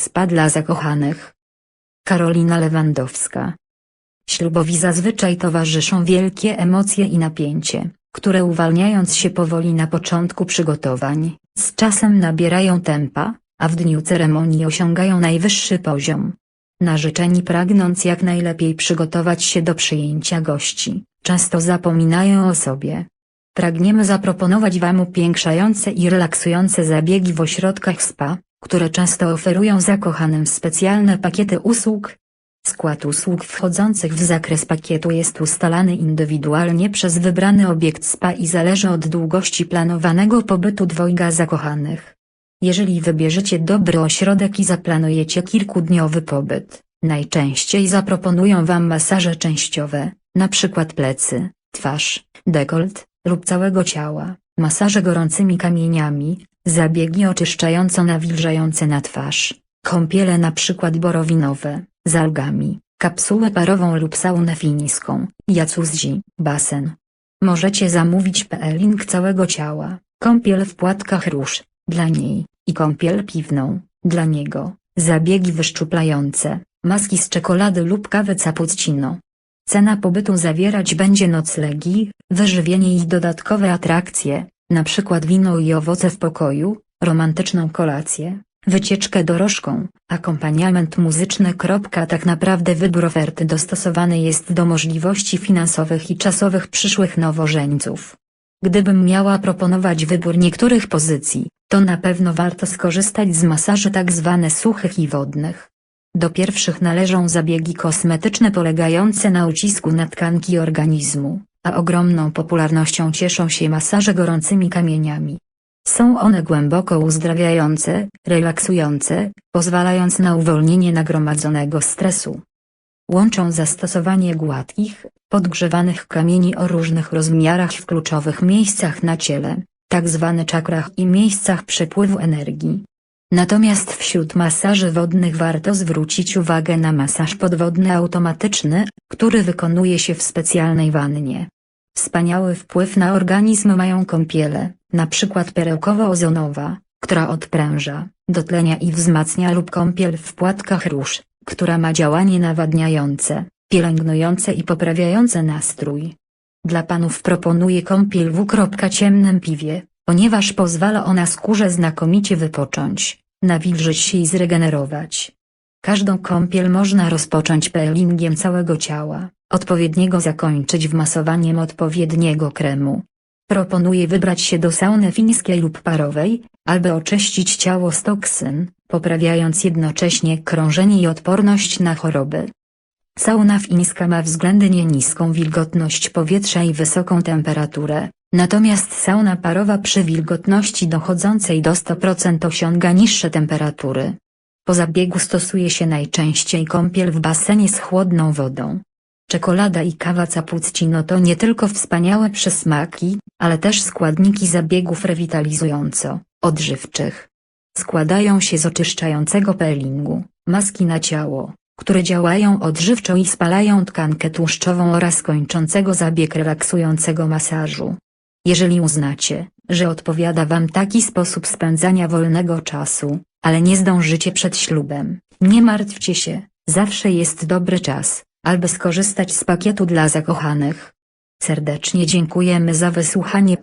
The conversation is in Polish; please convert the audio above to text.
Spa dla zakochanych. Karolina Lewandowska. Ślubowi zazwyczaj towarzyszą wielkie emocje i napięcie, które uwalniając się powoli na początku przygotowań, z czasem nabierają tempa, a w dniu ceremonii osiągają najwyższy poziom. Narzeczeni pragnąc jak najlepiej przygotować się do przyjęcia gości, często zapominają o sobie. Pragniemy zaproponować Wam upiększające i relaksujące zabiegi w ośrodkach spa, które często oferują zakochanym specjalne pakiety usług. Skład usług wchodzących w zakres pakietu jest ustalany indywidualnie przez wybrany obiekt spa i zależy od długości planowanego pobytu dwojga zakochanych. Jeżeli wybierzecie dobry ośrodek i zaplanujecie kilkudniowy pobyt, najczęściej zaproponują Wam masaże częściowe, np. plecy, twarz, dekolt, lub całego ciała, masaże gorącymi kamieniami, zabiegi oczyszczająco-nawilżające na twarz, kąpiele np. borowinowe, z algami, kapsułę parową lub saunę fińską, jacuzzi, basen. Możecie zamówić peeling całego ciała, kąpiel w płatkach róż, dla niej, i kąpiel piwną, dla niego, zabiegi wyszczuplające, maski z czekolady lub kawę cappuccino. Cena pobytu zawierać będzie noclegi, wyżywienie i dodatkowe atrakcje, np. wino i owoce w pokoju, romantyczną kolację, wycieczkę dorożką, akompaniament muzyczny. Tak naprawdę wybór oferty dostosowany jest do możliwości finansowych i czasowych przyszłych nowożeńców. Gdybym miała proponować wybór niektórych pozycji, to na pewno warto skorzystać z masaży tak zwane suchych i wodnych. Do pierwszych należą zabiegi kosmetyczne polegające na ucisku na tkanki organizmu, a ogromną popularnością cieszą się masaże gorącymi kamieniami. Są one głęboko uzdrawiające, relaksujące, pozwalając na uwolnienie nagromadzonego stresu. Łączą zastosowanie gładkich, podgrzewanych kamieni o różnych rozmiarach w kluczowych miejscach na ciele, tak zwane czakrach i miejscach przepływu energii. Natomiast wśród masaży wodnych warto zwrócić uwagę na masaż podwodny automatyczny, który wykonuje się w specjalnej wannie. Wspaniały wpływ na organizm mają kąpiele, np. perełkowo-ozonowa, która odpręża, dotlenia i wzmacnia lub kąpiel w płatkach róż, która ma działanie nawadniające, pielęgnujące i poprawiające nastrój. Dla panów proponuję kąpiel w ciemnym piwie, ponieważ pozwala ona skórze znakomicie wypocząć, nawilżyć się i zregenerować. Każdą kąpiel można rozpocząć peelingiem całego ciała, odpowiedniego zakończyć wmasowaniem odpowiedniego kremu. Proponuję wybrać się do sauny fińskiej lub parowej, aby oczyścić ciało z toksyn, poprawiając jednocześnie krążenie i odporność na choroby. Sauna fińska ma względnie niską wilgotność powietrza i wysoką temperaturę, natomiast sauna parowa przy wilgotności dochodzącej do 100% osiąga niższe temperatury. Po zabiegu stosuje się najczęściej kąpiel w basenie z chłodną wodą. Czekolada i kawa cappuccino to nie tylko wspaniałe przysmaki, ale też składniki zabiegów rewitalizująco-odżywczych. Składają się z oczyszczającego peelingu, maski na ciało, które działają odżywczo i spalają tkankę tłuszczową oraz kończącego zabieg relaksującego masażu. Jeżeli uznacie, że odpowiada Wam taki sposób spędzania wolnego czasu, ale nie zdążycie przed ślubem, nie martwcie się, zawsze jest dobry czas, aby skorzystać z pakietu dla zakochanych. Serdecznie dziękujemy za wysłuchanie